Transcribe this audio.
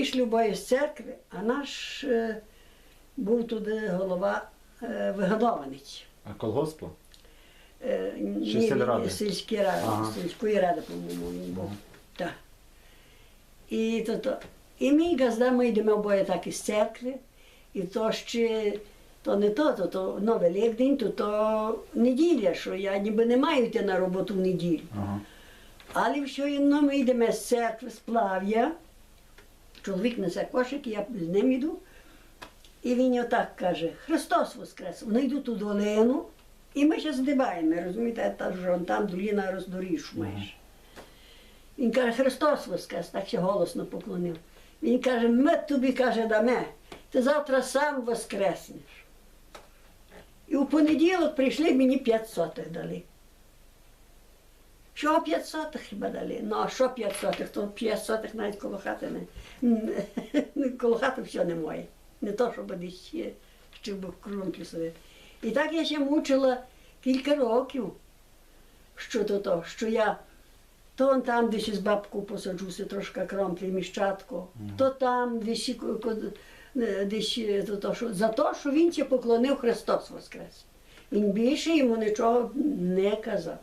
Ми йшли обоє з церкви, а наш е, був туди голова е, вигодованець. А колгоспу? Е, Чи ні, сільради? Сільської ради, Ага. сільської ради, по-моєму, він був. Ага. Так. І, то, то, і ми газда, ми йдемо обоє так із церкви, і то ще, то не то, то, то ну, Великдень, то, то неділя, що я ніби не маю йти на роботу в неділю. Ага. Але все одно ми йдемо з церкви, з плав'я. Чоловік несе кошик, я з ним йду. І він отак каже: Христос Воскрес! Вони йдуть у долину, і ми ще здибаємо, розумієте, та ж там доліна роздоріж майже. Він каже, Христос Воскрес, так ще голосно поклонив. Він каже, ми тобі каже, даме, ти завтра сам воскреснеш. І у понеділок прийшли мені 5 сотих дали. Що 5 сотих хіба дали? Ну, а що 5 сотих? То 5 сотих навіть коло хати не. коло хати все не моє. Не то, щоб десь ще, в крунки собі. І так я ще мучила кілька років, що то, то що я то он там десь із бабку посаджуся, трошки кромплі міщатку, то там десь, ко- е, десь е, то, то, що, за те, що він ще поклонив Христос Воскрес. Він більше йому нічого не казав.